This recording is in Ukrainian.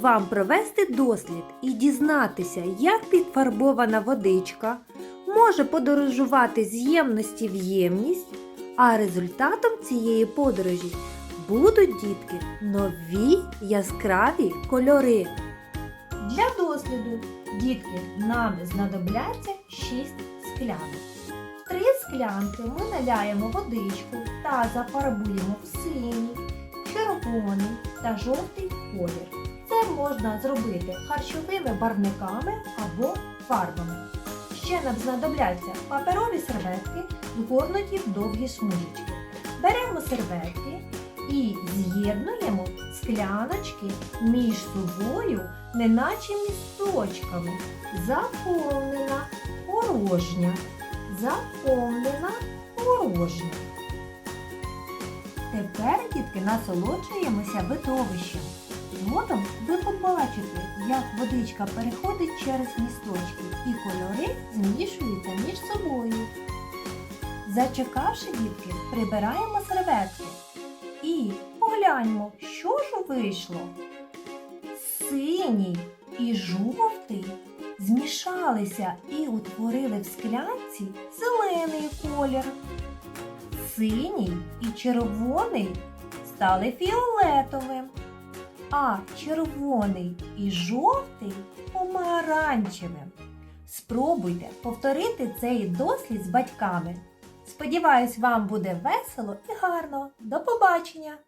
вам провести дослід і дізнатися, як підфарбована водичка може подорожувати з ємності в ємність, а результатом цієї подорожі будуть дітки нові яскраві кольори. Для досліду дітки нам знадобляться 6 склянок. В три склянки ми наляємо водичку та зафарбуємо в синій, червоний та жовтий колір. Це можна зробити харчовими барвниками або фарбами. Ще нам знадобляться паперові серветки, згорнуті в довгі смужечки. Беремо серветки і з'єднуємо скляночки між собою, неначе місточками. Заповнена порожня. Заповнена порожня. Тепер, дітки, насолоджуємося видовищем. Згодом ви побачите, як водичка переходить через місточки і кольори змішуються між собою. Зачекавши дітки, прибираємо серветки і погляньмо, що ж вийшло. Синій і жовтий змішалися і утворили в склянці зелений колір. Синій і червоний стали фіолетовим, а червоний і жовтий помаранчевим. Спробуйте повторити цей дослід з батьками. Сподіваюсь, вам буде весело і гарно. До побачення!